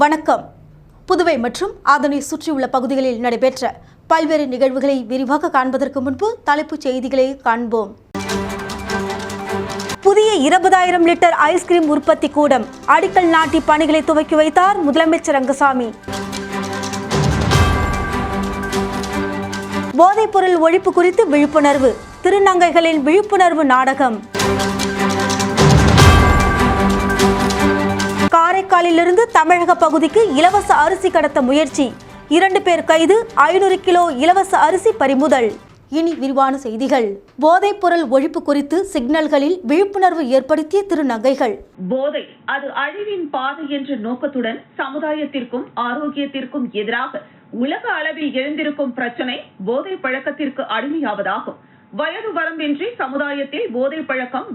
வணக்கம். புதுவை மற்றும் அதனை சுற்றியுள்ள பகுதிகளில் நடைபெற்ற பல்வேறு நிகழ்வுகளை விரிவாக காண்பதற்கு முன்பு தலைப்புச் செய்திகளை காண்போம். புதிய இருபதாயிரம் லிட்டர் ஐஸ்கிரீம் உற்பத்தி கூடம் அடிக்கல் நாட்டி பணிகளை துவக்கி வைத்தார் முதலமைச்சர் ரங்கசாமி. போதைப்பொருள் ஒழிப்பு குறித்து விழிப்புணர்வு திருநங்கைகளின் விழிப்புணர்வு நாடகம். காரைக்காலிலிருந்து தமிழக பகுதிக்கு இலவச அரிசி கடத்த முயற்சி. இரண்டு பேர் கைது ஐநூறு கிலோ இலவச அரிசி பறிமுதல். இனி விரிவான செய்திகள். போதைப்பொருள் ஒழிப்பு குறித்து சிக்னல்களில் விழிப்புணர்வு ஏற்படுத்திய திருநங்கைகள். போதை அது அழிவின் பாதை என்ற நோக்கத்துடன் சமுதாயத்திற்கும் ஆரோக்கியத்திற்கும் எதிராக உலக அளவில் எழுந்திருக்கும் பிரச்சனை போதை பழக்கத்திற்கு அடிமையாவதாகும். வயது வரம்பின்றி சமுதாயத்தில் போதை பழக்கம்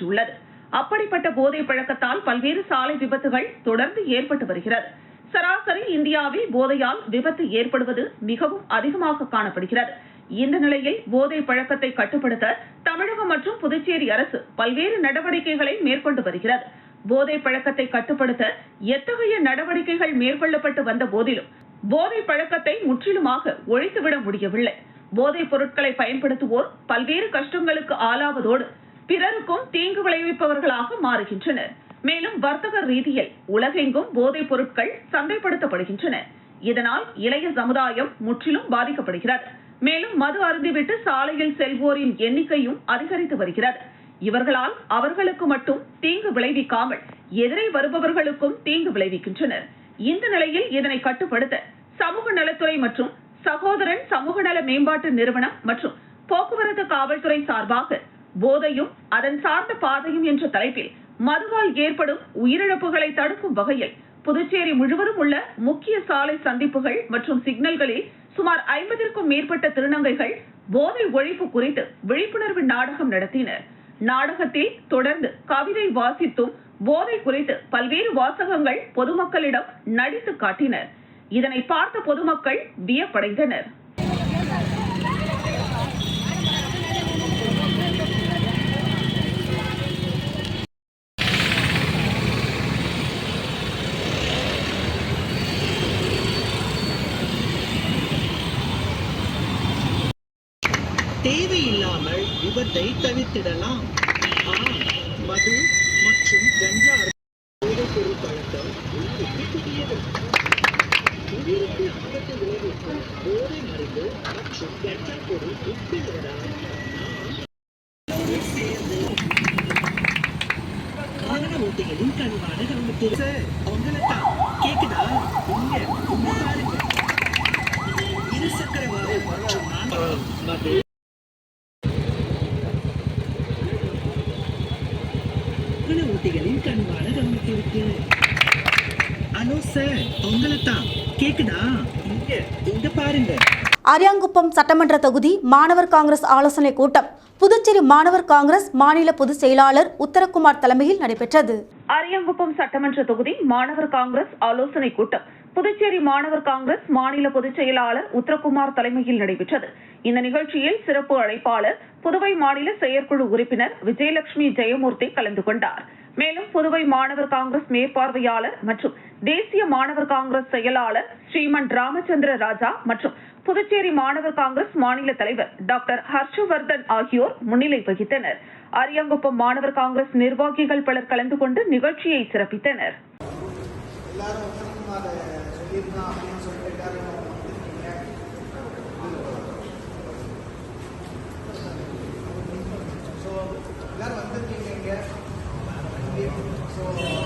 உள்ளது அப்படிப்பட்ட போதை பழக்கத்தால் பல்வேறு சாலை விபத்துகள் தொடர்ந்து ஏற்பட்டு வருகிறது. சராசரி இந்தியாவில் போதையால் விபத்து ஏற்படுவது மிகவும் அதிகமாக காணப்படுகிறது. இந்த நிலையில் போதை பழக்கத்தை கட்டுப்படுத்த தமிழகம் மற்றும் புதுச்சேரி அரசு பல்வேறு நடவடிக்கைகளை மேற்கொண்டு வருகிறது. போதை பழக்கத்தை கட்டுப்படுத்த எத்தகைய நடவடிக்கைகள் மேற்கொள்ளப்பட்டு வந்த போதிலும் போதை பழக்கத்தை முற்றிலுமாக ஒழித்துவிட முடியவில்லை. போதைப் பொருட்களை பயன்படுத்துவோர் பல்வேறு கஷ்டங்களுக்கு ஆளாவதோடு பிறருக்கும் தீங்கு விளைவிப்பவர்களாக மாறுகின்றனர். மேலும் வர்த்தக ரீதியில் உலகெங்கும் போதைப் பொருட்கள் சந்தைப்படுத்தப்படுகின்றன. இதனால் இளைய சமுதாயம் முற்றிலும் பாதிக்கப்படுகிறது. மேலும் மது அருந்திவிட்டு சாலையில் செல்வோரின் எண்ணிக்கையும் அதிகரித்து வருகிறது. இவர்களால் அவர்களுக்கு மட்டும் தீங்கு விளைவிக்காமல் எதிரே வருபவர்களுக்கும் தீங்கு விளைவிக்கின்றனர். இந்த நிலையில் இதனை கட்டுப்படுத்த சமூக நலத்துறை மற்றும் சகோதரன் சமூக நல மேம்பாட்டு நிறுவனம் மற்றும் போக்குவரத்து காவல்துறை சார்பாக போதையும் அதன் சார்ந்த பாதையும் என்ற தலைப்பில் மதுவால் ஏற்படும் உயிரிழப்புகளை தடுக்கும் வகையில் புதுச்சேரி முழுவதும் உள்ள முக்கிய சாலை சந்திப்புகள் மற்றும் சிக்னல்களில் சுமார் ஐம்பதிற்கும் மேற்பட்ட திருநங்கைகள் போதை ஒழிப்பு குறித்து விழிப்புணர்வு நாடகம் நடத்தினர். நாடகத்தில் தொடர்ந்து கவிதை வாசித்தும் போதை குறித்து பல்வேறு வாசகங்கள் பொதுமக்களிடம் நடித்து காட்டினர். இதனை பார்த்த பொதுமக்கள் வியப்படைந்தனர். விபத்தை தவிர்த்திடலாம். ஆம் மது மற்றும் கஞ்சா போதைப் பொருள் பழக்கம் புதியது. உயிருக்கு ஆபத்து விளைவிக்கும் போதை மருந்து மற்றும் கஞ்சா பொருள் ஓட்டிகளின் கவனத்தில் தான் கேக்குதா இங்க இங்க பாருங்க இருசக்கர வாகனம் மற்றும் நான் மது வாகன ஓட்டிகளின் கண்வான கவனத்திற்கு ஹலோ சார் உங்களை தான் கேக்குதா இங்க இங்க பாருங்க அரியாங்குப்பம் சட்டமன்ற தொகுதி மாணவர் காங்கிரஸ் ஆலோசனை கூட்டம். புதுச்சேரி மாணவர் காங்கிரஸ் மாநில பொதுச் செயலாளர் உத்தரகுமார் தலைமையில் நடைபெற்றது. அரியங்குப்பம் சட்டமன்ற தொகுதி மாணவர் காங்கிரஸ் ஆலோசனை கூட்டம். புதுச்சேரி மாணவர் காங்கிரஸ் மாநில பொதுச் செயலாளர் உத்தரகுமார் தலைமையில் நடைபெற்றது. இந்த நிகழ்ச்சியில் சிறப்பு அழைப்பாளர் புதுவை மாநில செயற்குழு உறுப்பினர் விஜயலட்சுமி ஜெயமூர்த்தி கலந்து கொண்டார். மேலும் புதுவை மாணவர் காங்கிரஸ் மேற்பார்வையாளர் மற்றும் தேசிய மாணவர் காங்கிரஸ் செயலாளர் ஸ்ரீமன் ராமச்சந்திர ராஜா மற்றும் புதுச்சேரி மாணவர் காங்கிரஸ் மாநில தலைவர் டாக்டர் ஹர்ஷவர்தன் ஆகியோர் முன்னிலை வகித்தனர். அரியங்குப்பம் மாணவர் காங்கிரஸ் நிர்வாகிகள் பலர் கலந்து கொண்டு நிகழ்ச்சியை சிறப்பித்தனர். எல்லாரும் வந்திருக்கீங்க. Thank you.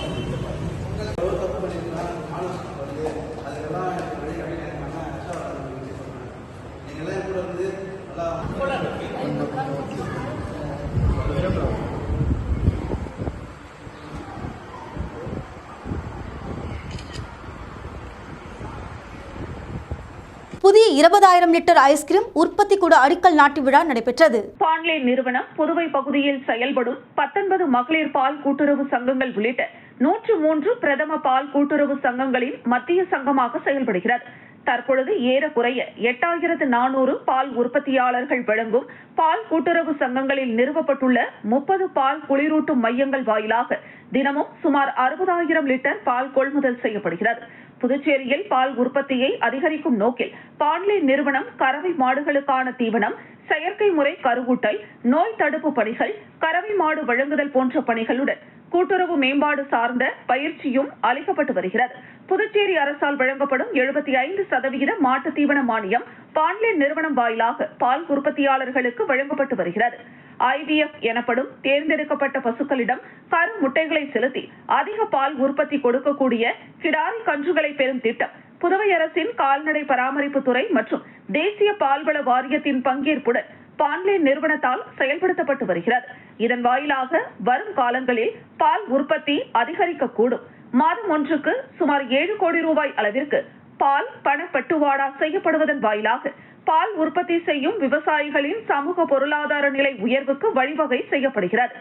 புதிய இருபதாயிரம் லிட்டர் ஐஸ்கிரீம் உற்பத்தி கூட அடிக்கல் நாட்டு விழா நடைபெற்றது. பாண்லே நிறுவனம் புதுவை பகுதியில் செயல்படும் பத்தொன்பது மகளிர் பால் கூட்டுறவு சங்கங்கள் உள்ளிட்ட நூற்று மூன்று பிரதம பால் கூட்டுறவு சங்கங்களின் மத்திய சங்கமாக செயல்படுகிறது. தற்பொழுது ஏறக்குறைய எட்டாயிரத்து நானூறு பால் உற்பத்தியாளர்கள் வழங்கும் பால் கூட்டுறவு சங்கங்களில் நிறுவப்பட்டுள்ள முப்பது பால் குளிரூட்டும் மையங்கள் வாயிலாக தினமும் சுமார் அறுபதாயிரம் லிட்டர் பால் கொள்முதல் செய்யப்படுகிறது. புதுச்சேரியில் பால் உற்பத்தியை அதிகரிக்கும் நோக்கில் பாண்லே நிறுவனம் கறவை மாடுகளுக்கான தீவனம் செயற்கை முறை கருவூட்டல் நோய் தடுப்பு பணிகள் கறவை மாடு வழங்குதல் போன்ற பணிகளுடன் கூட்டுறவு மேம்பாடு சார்ந்த பயிற்சியும் அளிக்கப்பட்டு வருகிறது. புதுச்சேரி அரசால் வழங்கப்படும் எழுபத்தி ஐந்து சதவிகித மாட்டு தீவன மானியம் பாண்லே நிறுவனம் வாயிலாக பால் உற்பத்தியாளர்களுக்கு வழங்கப்பட்டு வருகிறது. ஐவிஎஃப் எனப்படும் தேர்ந்தெடுக்கப்பட்ட பசுக்களிடம் கரு முட்டைகளை செலுத்தி அதிக பால் உற்பத்தி கொடுக்கக்கூடிய கிடாரி கன்றுகளை பெறும் திட்டம் புதுவை அரசின் கால்நடை பராமரிப்பு துறை மற்றும் தேசிய பால்வள வாரியத்தின் பங்கேற்புடன் பாண்லே நிறுவனத்தால் செயல்படுத்தப்பட்டு வருகிறது. இதன் வாயிலாக வரும் காலங்களில் பால் உற்பத்தி அதிகரிக்கக்கூடும். மாதம் ஒன்றுக்கு சுமார் ஏழு கோடி ரூபாய் அளவிற்கு பால் பணப்பட்டுவாடா செய்யப்படுவதன் வாயிலாக பால் உற்பத்தி செய்யும் விவசாயிகளின் சமூக பொருளாதார நிலை உயர்வுக்கு வழிவகை செய்யப்படுகிறது.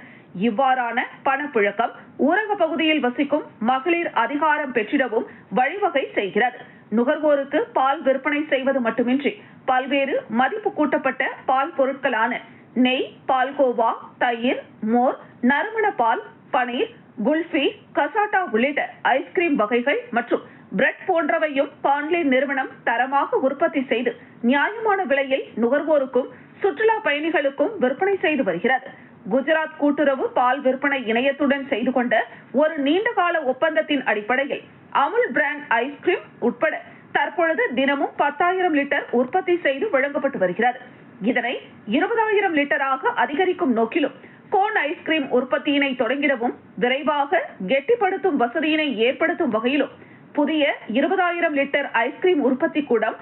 இவ்வாறான பணப்புழக்கம் ஊரக பகுதியில் வசிக்கும் மகளிர் அதிகாரம் பெற்றிடவும் வழிவகை செய்கிறது. நுகர்வோருக்கு பால் விற்பனை செய்வது மட்டுமின்றி பல்வேறு மதிப்பு கூட்டப்பட்ட பால் பொருட்களான நெய் பால்கோவா தயிர் மோர் நறுமண பால் பனீர் குல்ஃபி கசாட்டா உள்ளிட்ட ஐஸ்கிரீம் வகைகள் மற்றும் பிரெட் போன்றவையும் பாண்லே நிறுவனம் தரமாக உற்பத்தி செய்து நியாயமான விலையில் நுகர்வோருக்கும் சுற்றுலா பயணிகளுக்கும் விற்பனை செய்து வருகிறது. குஜராத் கூட்டுறவு பால் விற்பனை இணையத்துடன் செய்து கொண்ட ஒரு நீண்டகால ஒப்பந்தத்தின் அடிப்படையில் அமுல் பிராண்ட் ஐஸ்கிரீம் உட்பட தற்பொழுது தினமும் பத்தாயிரம் லிட்டர் உற்பத்தி செய்து வழங்கப்பட்டு வருகிறது. இதனை இருபதாயிரம் லிட்டராக அதிகரிக்கும் நோக்கிலும் கோன் ஐஸ்கிரீம் உற்பத்தியினை தொடங்கிடவும் விரைவாக கெட்டிப்படுத்தும் வசதியினை ஏற்படுத்தும் வகையிலும் புதிய இருபதாயிரம் லிட்டர் ஐஸ்கிரீம் உற்பத்தி கூடம்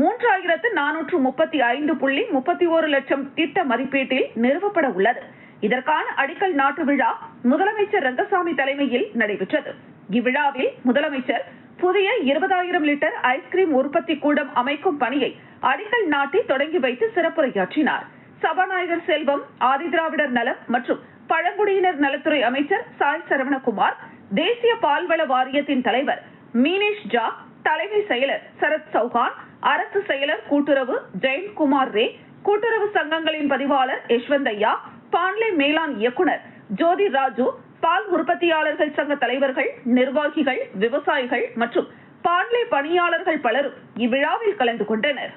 மூன்றாயிரத்து நானூற்று முப்பத்தி ஐந்து புள்ளி முப்பத்தி ஒரு லட்சம் திட்ட மதிப்பீட்டில் நிறுவப்பட உள்ளது. இதற்கான அடிக்கல் நாட்டு விழா முதலமைச்சர் ரங்கசாமி தலைமையில் நடைபெற்றது. இவ்விழாவில் முதலமைச்சர் புதிய இருபதாயிரம் லிட்டர் ஐஸ்கிரீம் உற்பத்தி கூடம் அமைக்கும் பணியை அடிக்கல் நாட்டி தொடங்கி வைத்து சிறப்புரையாற்றினார். சபாநாயகர் செல்வம் ஆதிதிராவிடர் நலம் மற்றும் பழங்குடியினர் நலத்துறை அமைச்சர் சாய் சரவணகுமார் தேசிய பால்வள வாரியத்தின் தலைவர் மீனேஷ் ஜா தலைமை செயலர் சரத் சௌஹான் அரசு செயலர் கூட்டுறவு ஜெயந்த்குமார் ரே கூட்டுறவு சங்கங்களின் பதிவாளர் யஷ்வந்தையா பாண்லே மேலாண் இயக்குனர் ஜோதி ராஜு பால் உற்பத்தியாளர்கள் சங்க தலைவர்கள் நிர்வாகிகள் விவசாயிகள் மற்றும் பாண்லே பணியாளர்கள் பலரும் இவ்விழாவில் கலந்து கொண்டனர்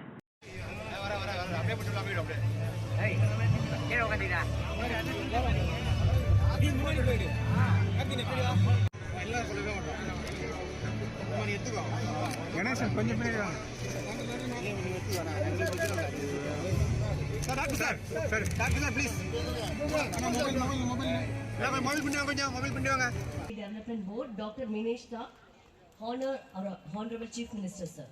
கணேசன் கொஞ்சம் பேர் sir doctor sir sir doctor sir please mobile mobile mobile mobile பண்ணி கொஞ்சம் மொபைல் பண்ணி வாங்க Board, Dr. Minesh Shah, Honor, or Honorable Chief Minister, sir.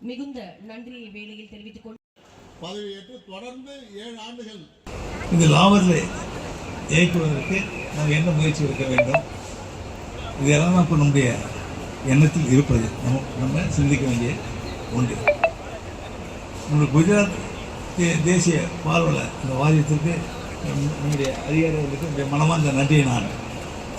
மிகுந்த நன்றியை வேளையில் தெரிவித்துக் கொண்டு பதவியேற்று தொடர்ந்து ஏழு ஆண்டுகள் இந்த லாபத்தை இயக்குவதற்கு நாம் என்ன முயற்சி எடுக்க வேண்டும்? இதெல்லாம் இப்போ நம்முடைய எண்ணத்தில் இருப்பது. நம்ம நம்ம சிந்திக்க வேண்டிய ஒன்று. நம்முடைய குஜராத் தே- தேசிய பார்வையில் இந்த வாரியத்திற்கு நம்முடைய அதிகாரிகளுக்கு என்னுடைய மனமார்ந்த நன்றியை நான்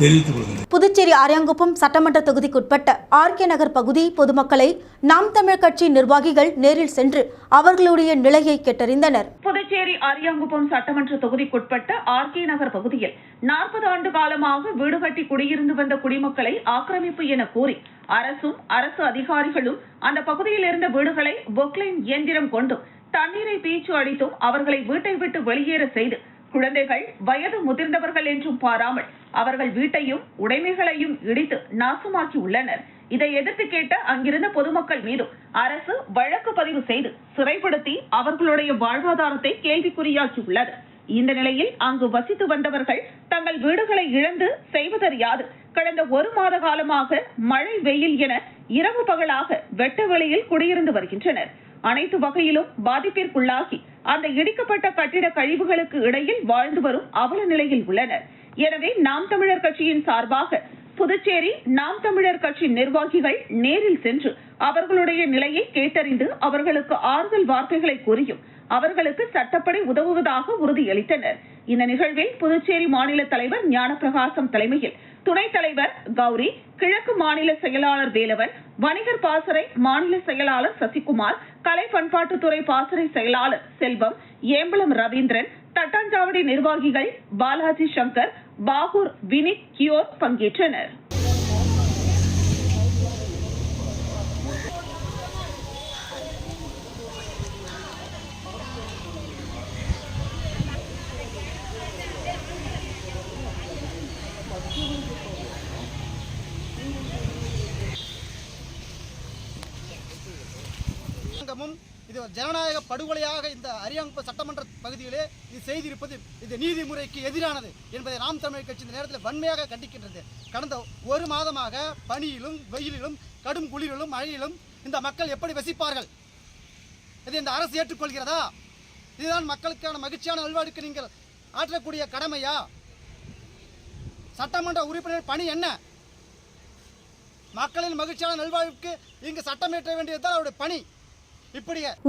தெரிவித்துக் கொள்கிறேன் புதுச்சேரி அரியாங்குப்பம் சட்டமன்ற தொகுதிக்குட்பட்ட ஆர்கே நகர் பகுதி பொதுமக்களை நாம் தமிழர் கட்சி நிர்வாகிகள் நேரில் சென்று அவர்களுடைய நிலையை கேட்டறிந்தனர். புதுச்சேரி அரியாங்குப்பம் சட்டமன்ற தொகுதிக்குட்பட்ட ஆர்கே நகர் பகுதியில் நாற்பது ஆண்டு காலமாக வீடு கட்டி குடியிருந்து வந்த குடிமக்களை ஆக்கிரமிப்பு என கூறி அரசும் அரசு அதிகாரிகளும் அந்த பகுதியில் இருந்த வீடுகளை பொக்லைன் இயந்திரம் கொண்டும் தண்ணீரை பீச்சு அடித்தும் அவர்களை வீட்டை விட்டு வெளியேற செய்து குழந்தைகள் வயது முதிர்ந்தவர்கள் என்றும் பாராமல் அவர்கள் வீட்டையும் உடைமைகளையும் இடித்து நாசமாக்கி உள்ளனர். இதை எதிர்த்து கேட்ட அங்கிருந்த பொதுமக்கள் மீதும் அரசு வழக்கு பதிவு செய்து சிறைப்படுத்தி அவர்களுடைய வாழ்வாதாரத்தை கேள்விக்குறியாக்கியுள்ளது. இந்த நிலையில் அங்கு வசித்து வந்தவர்கள் தங்கள் வீடுகளை இழந்து செய்வதறியாது. கடந்த ஒரு மாத காலமாக மழை வெயில் என இரவு பகலாக வெட்ட வெளியில் குடியிருந்து வருகின்றனர். அனைத்து வகையிலும் பாதிப்பிற்குள்ளாகி அந்த இடிக்கப்பட்ட கட்டிட கழிவுகளுக்கு இடையில் வாழ்ந்து வரும் அவல நிலையில் உள்ளனர். எனவே நாம் தமிழர் கட்சியின் சார்பாக புதுச்சேரி நாம் தமிழர் கட்சி நிர்வாகிகள் நேரில் சென்று அவர்களுடைய நிலையை கேட்டறிந்து அவர்களுக்கு ஆறுதல் வார்த்தைகளை கூறியும் அவர்களுக்கு சட்டப்படி உதவுவதாக உறுதியளித்தனர். இந்த நிகழ்வில் புதுச்சேரி மாநில தலைவர் ஞானப்பிரகாசம் தலைமையில் துணைத் தலைவர் கௌரி கிழக்கு மாநில செயலாளர் வேலவன் வணிகர் பாசறை மாநில செயலாளர் சசிகுமார் கலை பண்பாட்டுத்துறை பாசறை செயலாளர் செல்வம் ஏம்பலம் ரவீந்திரன் தட்டாஞ்சாவடி நிர்வாகிகள் பாலாஜி சங்கர் பாகூர் வினித் கியோர் பங்கேற்றனர். இது ஒரு ஜனநாயக படுகொலையாக இந்த அரியாங்குப்பம் சட்டமன்ற பகுதியிலே இது செய்திருப்பது இது நீதிமுறைக்கு எதிரானது என்பதை நாம் தமிழ் கட்சி இந்த நேரத்தில் வன்மையாக கண்டிக்கின்றது. கடந்த ஒரு மாதமாக பனியிலும் வெயிலிலும் கடும் குளிரிலும் மழையிலும் இந்த மக்கள் எப்படி வசிப்பார்கள்? இது இந்த அரசு ஏற்றுக்கொள்கிறதா? இதுதான் மக்களுக்கான மகிழ்ச்சியான நல்வாழ்வுக்கு நீங்கள் ஆற்றக்கூடிய கடமையா? சட்டமன்ற உறுப்பினர் பணி என்ன? மக்களின் மகிழ்ச்சியான நல்வாழ்வுக்கு இங்கு சட்டமேற்ற வேண்டியதுதான் அவருடைய பணி.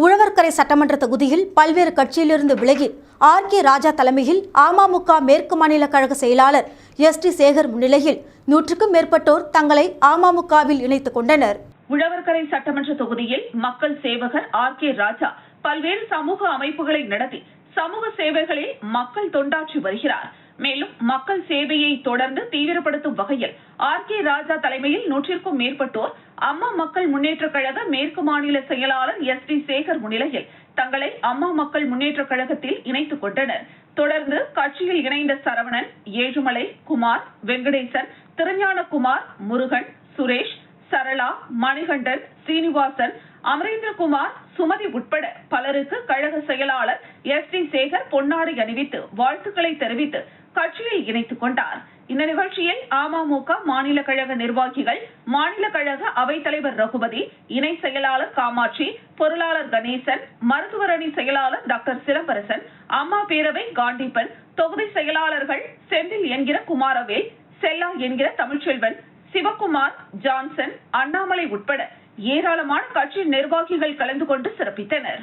உழவர்கரை சட்டமன்ற தொகுதியில் பல்வேறு கட்சியிலிருந்து விலகி ஆர் கே ராஜா தலைமையில் அமமுக மேற்கு மாநில கழக செயலாளர் எஸ் டி சேகர் முன்னிலையில் நூற்றுக்கும் மேற்பட்டோர் தங்களை அமமுகவில் இணைத்துக் கொண்டனர். உழவர்கரை சட்டமன்ற தொகுதியில் மக்கள் சேவகர் ஆர் கே ராஜா பல்வேறு சமூக அமைப்புகளை நடத்தி சமூக சேவைகளில் மக்கள் தொண்டாற்றி வருகிறார். மேலும் மக்கள் சேவையை தொடர்ந்து தீவிரப்படுத்தும் வகையில் ஆர் கே ராஜா தலைமையில் நூற்றிற்கும் மேற்பட்டோர் அம்மா மக்கள் முன்னேற்ற கழக மேற்கு மாநில செயலாளர் எஸ் டி சேகர் முன்னிலையில் தங்களை அம்மா மக்கள் முன்னேற்ற கழகத்தில் இணைத்துக் கொண்டனர். தொடர்ந்து கட்சியில் இணைந்த சரவணன் ஏழுமலை குமார் வெங்கடேசன் திருஞானகுமார் முருகன் சுரேஷ் சரளா மணிகண்டன் சீனிவாசன் அமரேந்திரகுமார் சுமதி உட்பட பலருக்கு கழக செயலாளர் எஸ் டி சேகர் பொன்னாடை அணிவித்து வாழ்த்துக்களை தெரிவித்து கட்சியில் இணைத்துக் கொண்டார். இந்த நிகழ்ச்சியில் அமமுக மாநில கழக நிர்வாகிகள் மாநில கழக அவைத்தலைவர் ரகுபதி இணை செயலாளர் காமாட்சி பொருளாளர் கணேசன் மருத்துவரணி செயலாளர் டாக்டர் சிலம்பரசன் அம்மா பேரவை காண்டிப்பன் தொகுதி செயலாளர்கள் செந்தில் என்கிற குமாரவேல் செல்லா என்கிற தமிழ்ச்செல்வன் சிவகுமார் ஜான்சன் அண்ணாமலை உட்பட ஏராளமான கட்சி நிர்வாகிகள் கலந்து கொண்டு சிறப்பித்தனர்.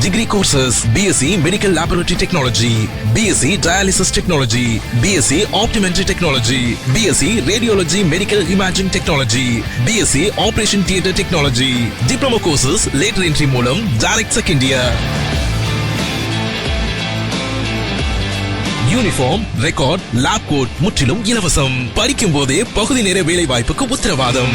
Degree courses BSc Medical Laboratory Technology, BSc Dialysis Technology, BSc Optometry Technology, BSc Radiology Medical Imaging Technology, BSc Operation Theatre Technology, Diploma courses later entry மூலம் direct second year. Uniform record lab coat முற்றிலும் இலவசம் படிக்கும் போதே பகுதி நேர வேலை வாய்ப்புக்கு உத்தரவாதம்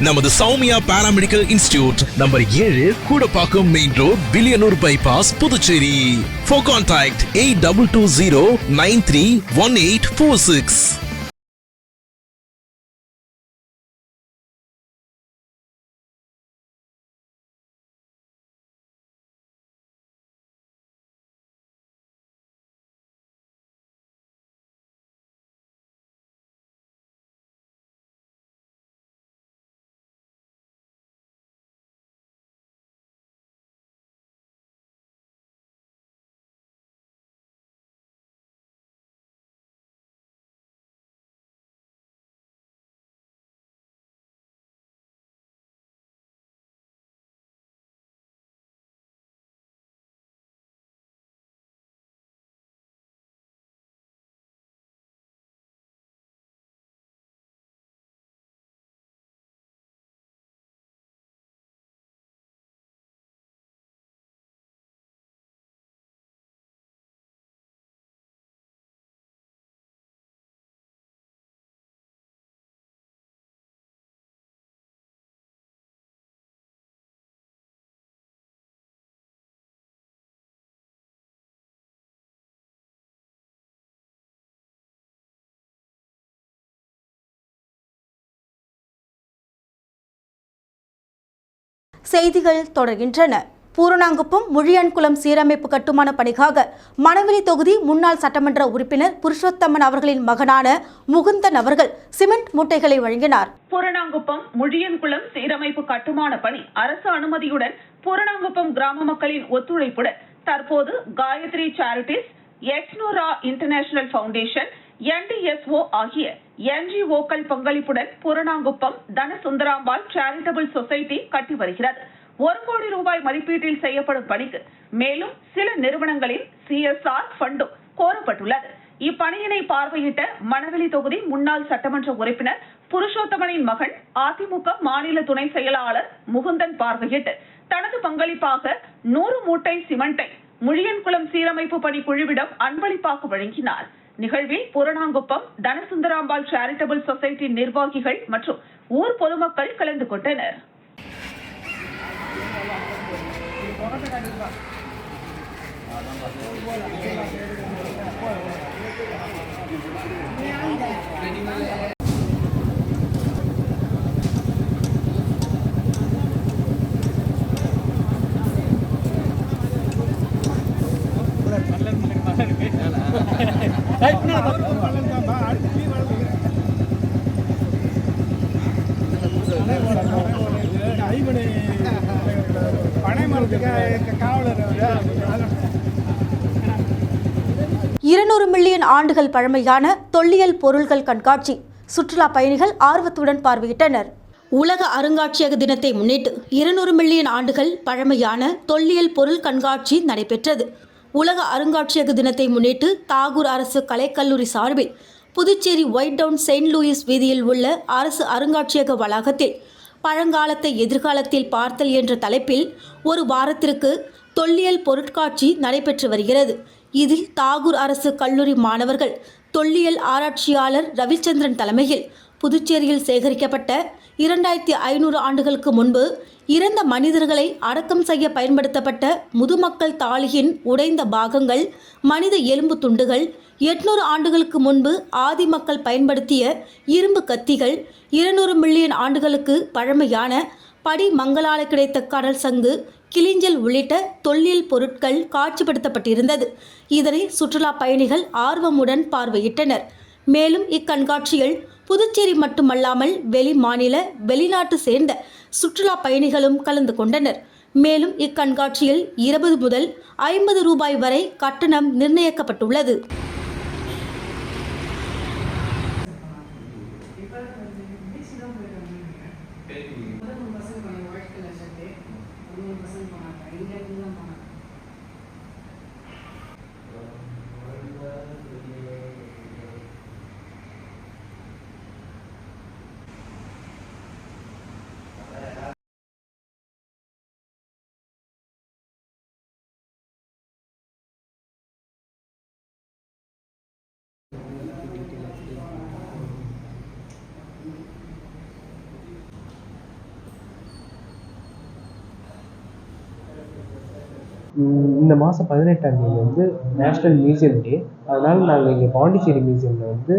நமது சௌமியா பாராமெடிக்கல் இன்ஸ்டிடியூட் நம்பர் ஏழு Koodappakkam main road Villianur bypass Puducherry. For contact eight double two zero nine three one eight four six செய்திகள் தொடர்கின்றன. பூரணாங்குப்பம் முழியான்குளம் சீரமைப்பு கட்டுமான பணிக்காக மணவெளி தொகுதி முன்னாள் சட்டமன்ற உறுப்பினர் புருஷோத்தமன் அவர்களின் மகனான முகுந்தன் அவர்கள் சிமெண்ட் மூட்டைகளை வழங்கினார். பூரணாங்குப்பம் முழியன்குளம் சீரமைப்பு கட்டுமான பணி அரசு அனுமதியுடன் பூரணாங்குப்பம் கிராம மக்களின் ஒத்துழைப்புடன் தற்போது Gayatri charities Exnora international foundation NDSO ஆகிய என்ஜிஓக்கள் பங்களிப்புடன் பூரணாங்குப்பம் தனசுந்தராம்பாள் சேரிட்டபிள் சொசைட்டி கட்டி வருகிறது. ஒரு கோடி ரூபாய் மதிப்பீட்டில் செய்யப்படும் பணிக்கு மேலும் சில நிறுவனங்களின் சிஎஸ்ஆர் ஃபண்டும் கோரப்பட்டுள்ளது. இப்பணியினை பார்வையிட்ட மணவெளி தொகுதி முன்னாள் சட்டமன்ற உறுப்பினர் புருஷோத்தமனின் மகன் அதிமுக மாநில துணை செயலாளர் முகுந்தன் பார்வையிட்டு தனது பங்களிப்பாக நூறு மூட்டை சிமெண்டை முழியன்குளம் சீரமைப்பு பணி குழுவிடம் அன்பளிப்பாக வழங்கினார். நிகழ்வில் பூரணாங்குப்பம் தனசுந்தராம்பாள் சேரிட்டபிள் சொசைட்டி நிர்வாகிகள் மற்றும் ஊர் பொதுமக்கள் கலந்து கொண்டனர். இருநூறு மில்லியன் ஆண்டுகள் பழமையான தொல்லியல் பொருள்கள் கண்காட்சி. சுற்றுலா பயணிகள் ஆர்வத்துடன் பார்வையிட்டனர். உலக அருங்காட்சியக தினத்தை முன்னிட்டு இருநூறு மில்லியன் ஆண்டுகள் பழமையான தொல்லியல் பொருள் கண்காட்சி நடைபெற்றது. உலக அருங்காட்சியக தினத்தை முன்னிட்டு தாகூர் அரசு கலைக்கல்லூரி சார்பில் Puducherry white town Saint Louis வீதியில் உள்ள அரசு அருங்காட்சியக வளாகத்தில் பழங்காலத்தை எதிர்காலத்தில் பார்த்தல் என்ற தலைப்பில் ஒரு வாரத்திற்கு தொல்லியல் பொருட்காட்சி நடைபெற்று வருகிறது. இதில் தாகூர் அரசு கல்லூரி மாணவர்கள் தொல்லியல் ஆராய்ச்சியாளர் ரவிச்சந்திரன் தலைமையில் புதுச்சேரியில் சேகரிக்கப்பட்ட இரண்டாயிரத்தி ஐநூறு ஆண்டுகளுக்கு முன்பு இறந்த மனிதர்களை அடக்கம் செய்ய பயன்படுத்தப்பட்ட முதுமக்கள் தாழியின் உடைந்த பாகங்கள் மனித எலும்பு துண்டுகள் எட்நூறு ஆண்டுகளுக்கு முன்பு ஆதி மக்கள் பயன்படுத்திய இரும்பு கத்திகள் இருநூறு மில்லியன் ஆண்டுகளுக்கு பழமையான படி மங்களால கிடைத்த கடல் சங்கு கிளிஞ்சல் உள்ளிட்ட தொல்லியல் பொருட்கள் காட்சிப்படுத்தப்பட்டிருந்தது. இதனை சுற்றுலா பயணிகள் ஆர்வமுடன் பார்வையிட்டனர். மேலும் இக்கண்காட்சியில் புதுச்சேரி மட்டுமல்லாமல் வெளி மாநில வெளிநாட்டு சேர்ந்த சுற்றுலா பயணிகளும் கலந்து கொண்டனர். மேலும் இக்கண்காட்சியில் இருபது முதல் ஐம்பது ரூபாய் வரை கட்டணம் நிர்ணயிக்கப்பட்டுள்ளது. ம், இந்த மாதம் பதினெட்டாம் தேதி வந்து நேஷ்னல் மியூசியம் டே அதனால் நாங்கள் இங்கே பாண்டிச்சேரி மியூசியமில் வந்து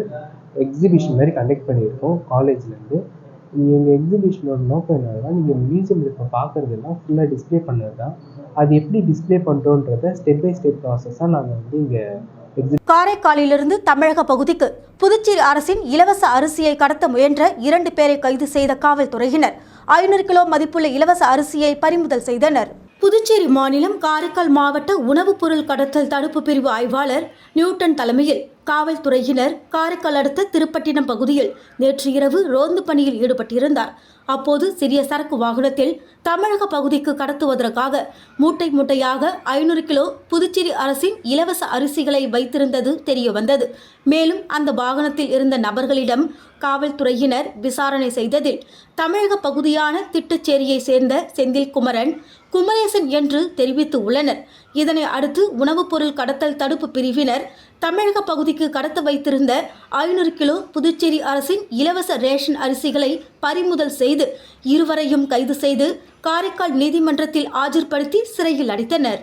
எக்ஸிபிஷன் மாதிரி கண்டக்ட் பண்ணியிருக்கோம் காலேஜ்லேருந்து எங்கள் எக்ஸிபிஷனோட நோக்கம் என்னன்னா நீங்கள் மியூசியமில் இப்போ பார்க்குறதெல்லாம் ஃபுல்லாக டிஸ்ப்ளே பண்ணது தான் அது எப்படி டிஸ்பிளே பண்ணுறோன்றத ஸ்டெப் பை ஸ்டெப் ப்ராசஸாக நாங்கள் வந்து இங்கே காரைக்காலிலிருந்து தமிழக பகுதிக்கு புதுச்சேரி அரசின் இலவச அரிசியை கடத்த முயன்ற இரண்டு பேரை கைது செய்த காவல்துறையினர். ஐநூறு கிலோ மதிப்புள்ள இலவச அரிசியை பறிமுதல் செய்தனர். புதுச்சேரி மாநிலம் காரைக்கால் மாவட்ட உணவுப் பொருள் கடத்தல் தடுப்பு பிரிவு ஆய்வாளர் நியூட்டன் தலைமையில் காவல்துறையினர் காரைக்கால் அடுத்த திருப்பட்டினம் பகுதியில் நேற்று இரவு ரோந்து பணியில் ஈடுபட்டிருந்தார். அப்போது சிறிய சரக்கு வாகனத்தில் தமிழக பகுதிக்கு கடத்துவதற்காக மூட்டை மூட்டையாக ஐநூறு கிலோ புதுச்சேரி அரசின் இலவச அரிசிகளை வைத்திருந்தது தெரிய வந்தது மேலும் அந்த வாகனத்தில் இருந்த நபர்களிடம் காவல்துறையினர் விசாரணை செய்ததில் தமிழக பகுதியான திட்டச்சேரியை சேர்ந்த செந்தில் குமரன் குமரேசன் என்று தெரிவித்து உள்ளனர். இதனை அடுத்து உணவுப் பொருள் கடத்தல் தடுப்பு பிரிவினர் தமிழக பகுதிக்கு கடத்த வைத்திருந்த ஐநூறு கிலோ புதுச்சேரி அரசின் இலவச ரேஷன் அரிசிகளை பறிமுதல் செய்து இருவரையும் கைது செய்து காரைக்கால் நீதிமன்றத்தில் ஆஜர்படுத்தி சிறையில் அடைத்தனர்.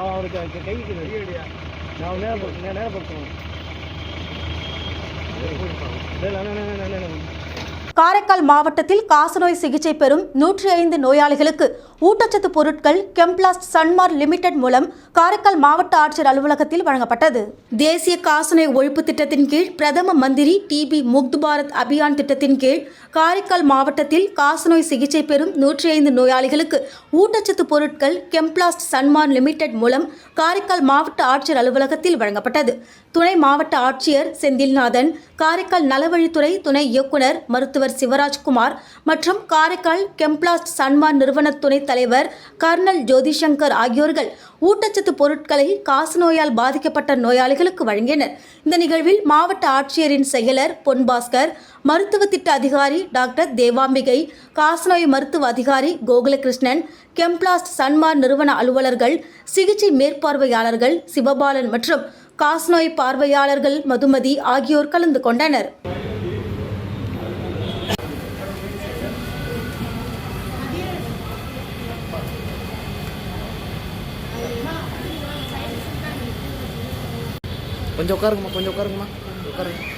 அவருக்கு கைக்கு நான் நேரம் நேரம் படுத்துவேன் காரைக்கால் மாவட்டத்தில் காசநோய் சிகிச்சை பெறும் நூற்றி ஐந்து நோயாளிகளுக்கு ஊட்டச்சத்து பொருட்கள் கெம்ப்ளாஸ்ட் சன்மார் லிமிடெட் மூலம் காரைக்கால் மாவட்ட ஆட்சியர் அலுவலகத்தில் வழங்கப்பட்டது. தேசிய காசநோய் ஒழிப்பு திட்டத்தின் கீழ் பிரதம மந்திரி டிபி முக்து பாரத் அபியான் திட்டத்தின் கீழ் காரைக்கால் மாவட்டத்தில் காசநோய் சிகிச்சை பெறும் நூற்றி ஐந்து நோயாளிகளுக்கு ஊட்டச்சத்து பொருட்கள் கெம்ப்ளாஸ்ட் சன்மார் லிமிடெட் மூலம் காரைக்கால் மாவட்ட ஆட்சியர் அலுவலகத்தில் வழங்கப்பட்டது. துணை மாவட்ட ஆட்சியர் செந்தில்நாதன் காரைக்கால் நலவழித்துறை துணை இயக்குனர் மருத்துவர் சிவராஜ்குமார் மற்றும் காரைக்கால் கெம்ப்ளாஸ்ட் சன்மான் நிறுவன துணைத் தலைவர் கர்னல் ஜோதிசங்கர் ஆகியோர்கள் ஊட்டச்சத்து பொருட்களை காசநோயால் பாதிக்கப்பட்ட நோயாளிகளுக்கு வழங்கினர். இந்த நிகழ்வில் மாவட்ட ஆட்சியரின் செயலர் பொன்பாஸ்கர் மருத்துவ திட்ட அதிகாரி டாக்டர் தேவாம்பிகை காசநோய் மருத்துவ அதிகாரி கோகுலகிருஷ்ணன் கெம்ப்ளாஸ்ட் சன்மார் நிறுவன அலுவலர்கள் சிகிச்சை மேற்பார்வையாளர்கள் சிவபாலன் மற்றும் காஸ்நோய் பார்வையாளர்கள் மதுமதி ஆகியோர் கலந்து கொண்டனர். கொஞ்சம் உட்காருங்கம்மா கொஞ்சம் உட்காருங்கம்மா உட்காருங்க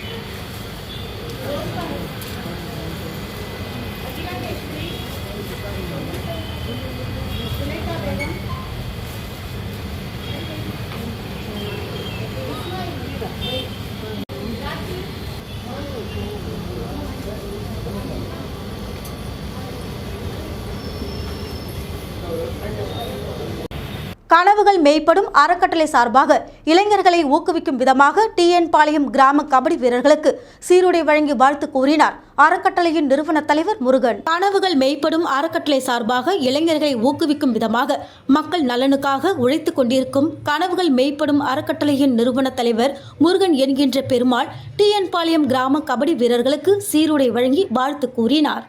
கனவுகள் அறக்கட்டளை சார்பாக இளைஞர்களை ஊக்குவிக்கும் விதமாக டிஎன் பாளையம் கிராம கபடி வீரர்களுக்கு சீருடை வழங்கி வாழ்த்து கூறினார். அறக்கட்டளையின் நிறுவன தலைவர் முருகன். கனவுகள் மெய்ப்படும் அறக்கட்டளை சார்பாக இளைஞர்களை ஊக்குவிக்கும் விதமாக மக்கள் நலனுக்காக உழைத்துக் கொண்டிருக்கும் கனவுகள் மெய்ப்படும் அறக்கட்டளையின் நிறுவன தலைவர் முருகன் என்கின்ற பெருமாள் டிஎன் பாளையம் கிராம கபடி வீரர்களுக்கு சீருடை வழங்கி வாழ்த்து கூறினார்.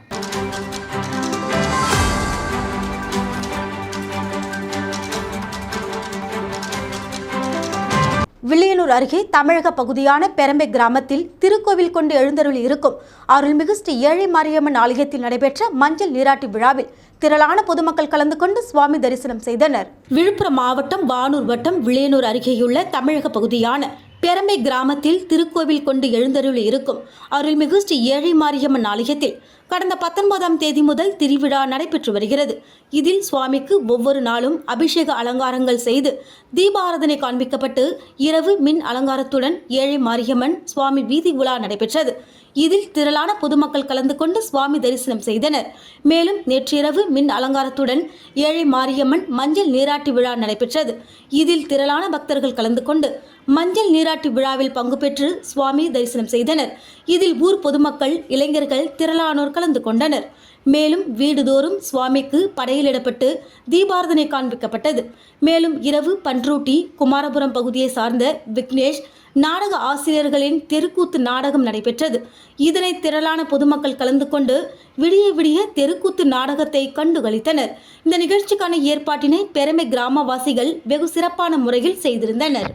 வில்லியனூர் அருகே தமிழக பகுதியான பெரம்பை கிராமத்தில் திருக்கோவில் கொண்டு எழுந்தருள் இருக்கும் அருள்மிகு ஸ்ரீ ஏழை மாரியம்மன் ஆலயத்தில் நடைபெற்ற மஞ்சள் நீராட்டு விழாவில் திரளான பொதுமக்கள் கலந்து கொண்டு சுவாமி தரிசனம் செய்தனர். விழுப்புரம் மாவட்டம் வானூர் வட்டம் வில்லியனூர் அருகேயுள்ள தமிழக பகுதியான பெருமை கிராமத்தில் திருக்கோவில் கொண்டு எழுந்தருள் இருக்கும். அருள்மிகு ஸ்ரீ ஏழை மாரியம்மன் ஆலயத்தில் கடந்த பத்தொன்பதாம் தேதி முதல் திருவிழா நடைபெற்று வருகிறது. இதில் சுவாமிக்கு ஒவ்வொரு நாளும் அபிஷேக அலங்காரங்கள் செய்து தீபாராதனை காண்பிக்கப்பட்டு இரவு மின் அலங்காரத்துடன் ஏழை மாரியம்மன் சுவாமி வீதி உலா நடைபெற்றது. இதில் திரளான பொதுமக்கள் கலந்து கொண்டு சுவாமி தரிசனம் செய்தனர். மேலும் நேற்றிரவு மின் அலங்காரத்துடன் ஏழை மாரியம்மன் மஞ்சள் நீராட்டு விழா நடைபெற்றது. இதில் திரளான பக்தர்கள் கலந்து கொண்டு மஞ்சள் நீராட்டு விழாவில் பங்கு பெற்று சுவாமி தரிசனம் செய்தனர். இதில் ஊர் பொதுமக்கள் இளைஞர்கள் திரளானோர் கலந்து கொண்டனர். மேலும் வீடுதோறும் சுவாமிக்கு படையிலிடப்பட்டு தீபாரதனை காண்பிக்கப்பட்டது. மேலும் இரவு பன்ரூட்டி குமாரபுரம் பகுதியை சார்ந்த விக்னேஷ் நாடக ஆசிரியர்களின் தெருக்கூத்து நாடகம் நடைபெற்றது. இதனை திரளான பொதுமக்கள் கலந்து கொண்டு விடிய விடிய தெருக்கூத்து நாடகத்தை கண்டுகளித்தனர். இந்த நிகழ்ச்சிக்கான ஏற்பாட்டினை பெருமை கிராமவாசிகள் வெகு சிறப்பான முறையில் செய்திருந்தனர்.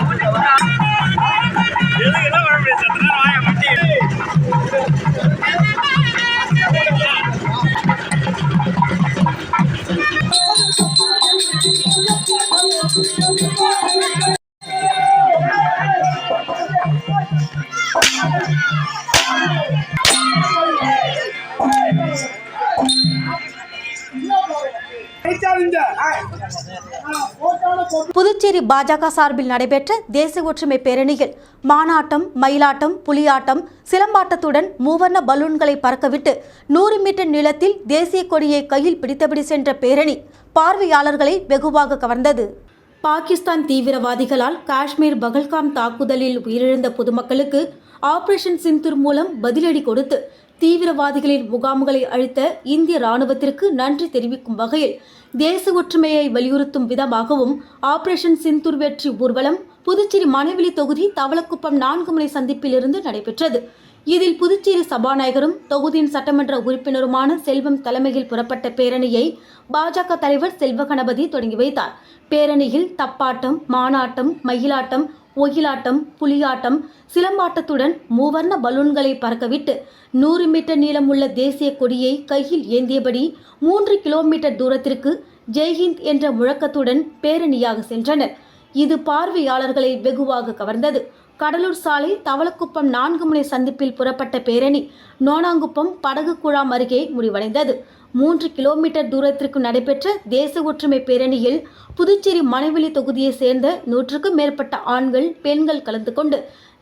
புதுச்சேரி பாஜக சார்பில் நடைபெற்ற தேசிய ஒற்றுமை பேரணியில் மானாட்டம் மயிலாட்டம் புலியாட்டம் சிலம்பாட்டத்துடன் மூவர்ண பலூன்களை பறக்கவிட்டு நூறு மீட்டர் நீளத்தில் தேசிய கொடியை கையில் பிடித்தபடி சென்ற பேரணி பார்வையாளர்களை வெகுவாக கவர்ந்தது. பாகிஸ்தான் தீவிரவாதிகளால் காஷ்மீர் பகல்காம் தாக்குதலில் உயிரிழந்த பொதுமக்களுக்கு ஆபரேஷன் சிந்தூர் மூலம் பதிலடி கொடுத்து தீவிரவாதிகளின் முகாம்களை அழித்த இந்திய ராணுவத்திற்கு நன்றி தெரிவிக்கும் வகையில் தேச ஒற்றுமையை வலியுறுத்தும் விதமாகவும் ஆபரேஷன் சிந்தூர் வெற்றி ஊர்வலம் புதுச்சேரி மனைவெளி தொகுதி தவளக்குப்பம் நான்கு முனை சந்திப்பிலிருந்து நடைபெற்றது. இதில் புதுச்சேரி சபாநாயகரும் தொகுதியின் சட்டமன்ற உறுப்பினருமான செல்வம் தலைமையில் புறப்பட்ட பேரணியை பாஜக தலைவர் செல்வ கணபதி தொடங்கி வைத்தார். பேரணியில் தப்பாட்டம் மானாட்டம் மயிலாட்டம் ஒயிலாட்டம் புலியாட்டம் சிலம்பாட்டத்துடன் மூவர்ண பலூன்களை பறக்கவிட்டு நூறு மீட்டர் நீளமுள்ள தேசிய கொடியை கையில் ஏந்தியபடி மூன்று கிலோமீட்டர் தூரத்திற்கு ஜெய்ஹிந்த் என்ற முழக்கத்துடன் பேரணியாக சென்றனர். இது பார்வையாளர்களை வெகுவாக கவர்ந்தது. கடலூர் சாலை தவளக்குப்பம் நான்கு முனை சந்திப்பில் புறப்பட்ட பேரணி நோனாங்குப்பம் படகு குழாம் அருகே முடிவடைந்தது. மூன்று கிலோமீட்டர் தூரத்திற்கு நடைபெற்ற தேச ஒற்றுமை பேரணியில் புதுச்சேரி மணவெளி தொகுதியைச் சேர்ந்த நூற்றுக்கும் மேற்பட்ட ஆண்கள் பெண்கள் கலந்து கொண்டு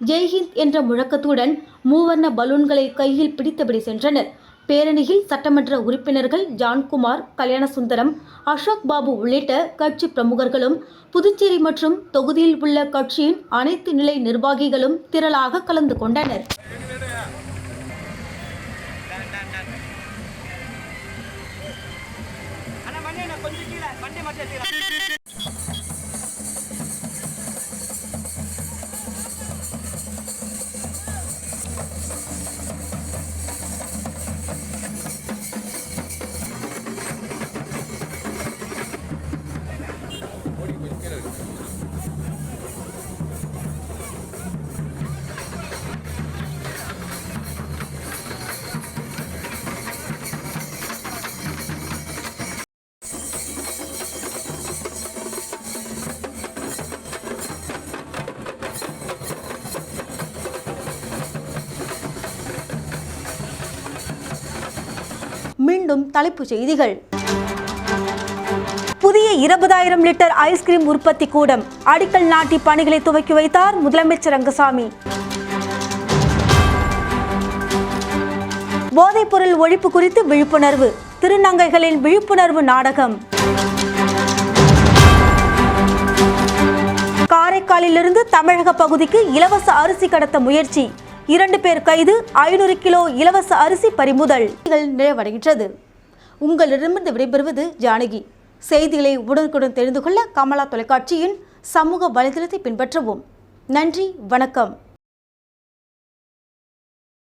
ஜெய்ஹிந்த் என்ற முழக்கத்துடன் மூவர்ண பலூன்களை கையில் பிடித்தபடி சென்றனர். பேரணியில் சட்டமன்ற உறுப்பினர்கள் ஜான்குமார் கல்யாணசுந்தரம் அசோக் பாபு உள்ளிட்ட கட்சி பிரமுகர்களும் புதுச்சேரி மற்றும் தொகுதியில் உள்ள கட்சியின் அனைத்து நிலை நிர்வாகிகளும் திரளாக கலந்து கொண்டனர். Gracias, மீண்டும் தலைப்புச் செய்திகள். புதிய இருபதாயிரம் லிட்டர் ஐஸ்கிரீம் உற்பத்தி கூடம். அடிக்கல் நாட்டி பணிகளை துவக்கி வைத்தார் முதலமைச்சர் ரங்கசாமி. போதைப்பொருள் ஒழிப்பு குறித்து விழிப்புணர்வு. திருநங்கைகளின் விழிப்புணர்வு நாடகம். காரைக்காலிலிருந்து தமிழக பகுதிக்கு இலவச அரிசி கடத்த முயற்சி. இரண்டு பேர் கைது ஐநூறு கிலோ இலவச அரிசி பறிமுதல். நிறைவடைகின்றது. உங்களிடமிருந்து விடைபெறுவது ஜானகி. செய்திகளை உடனுக்குடன் தெரிந்து கொள்ள கமலா தொலைக்காட்சியின் சமூக வலைதளத்தை பின்பற்றவும். நன்றி வணக்கம்.